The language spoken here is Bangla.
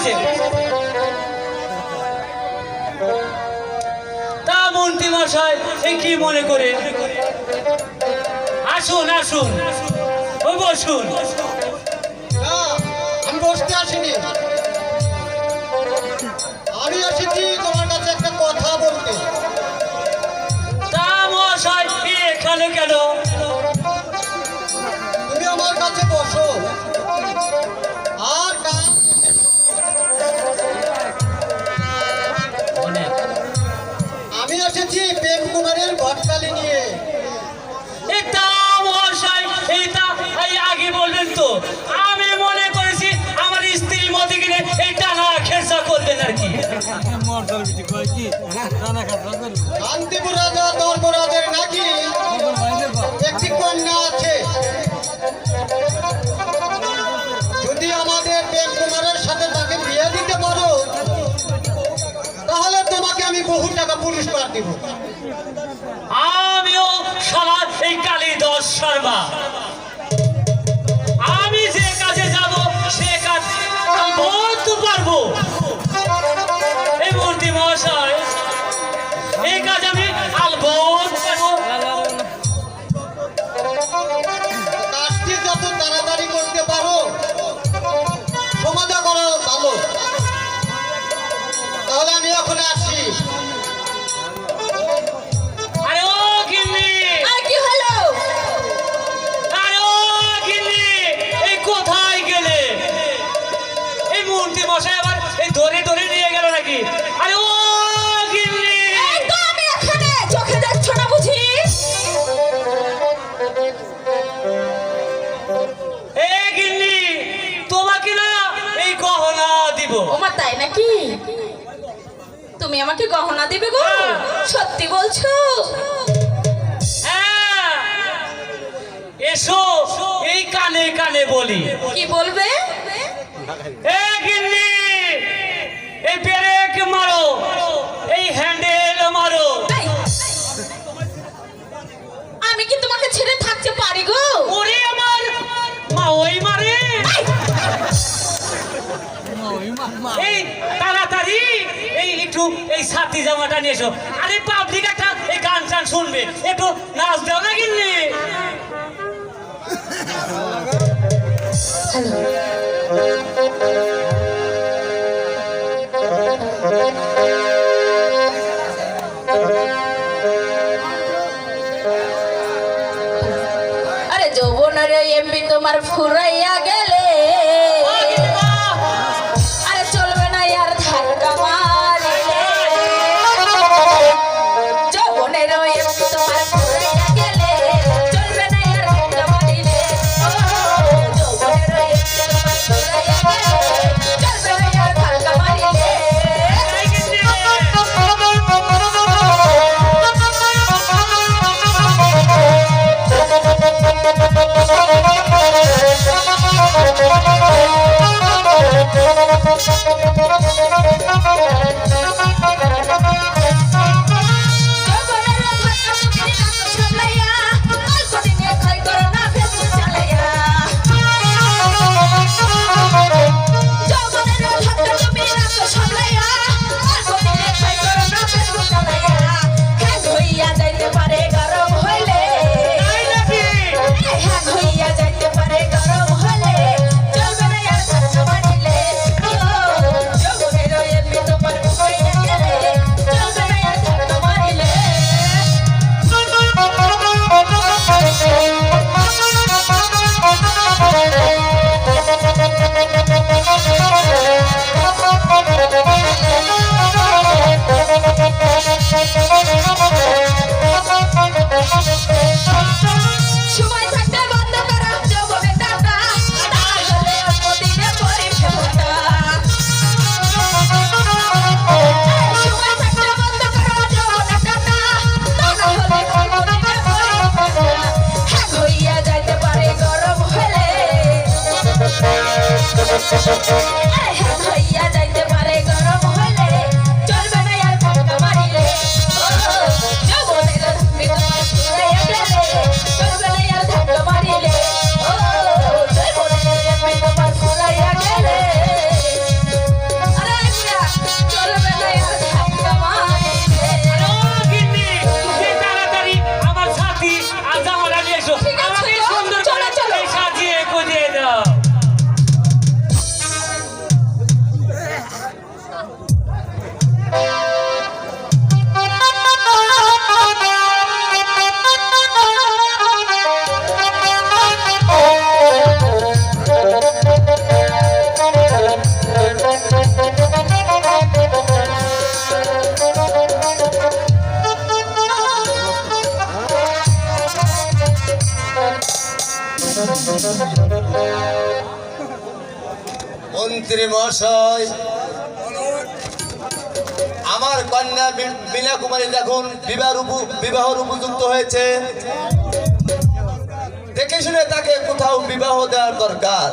হয়েছে তা মন্ত্রী মশাই সে কি মনে করে? আসুন আসুন। ওই বসুন। আমি বসতে আসিনি। আমি এসেছি তোমার প্রেম কুমারের ঘটকালি নিয়ে। এটা মশাই এইটা এই আগে বলবেন তো। আমি মনে করেছি আমার স্ত্রী মতে কিনে এই টানা খেসা করবেন আর কি। বহু টাকা পুরস্কার দিব। আমিও সবার এই দশ শর্মা। আমি যে কাজে যাব, সে কাজ বলতে পারব। এই মন্ত্রী মহাশয়, এই কাজ আমাকে গহনা দেবে গো? হ্যাঁ। সত্যি বলছো? হ্যাঁ। এসো এই কানে কানে বলি। কি বলবে? এ গিন্নি এই সাথী জামাটা নিয়ে এসো। আরে পাবলিক একটা এই গান টান শুনবে। একটু নাচ দাও না কিনলে আরে Hey, মন্ত্রী মহাশয়। আমার কন্যা বিনা কুমারী দেখুন, বিবাহ বিবাহর উপযুক্ত হয়েছে। দেখে শুনে তাকে কোথাও বিবাহ দেওয়ার দরকার।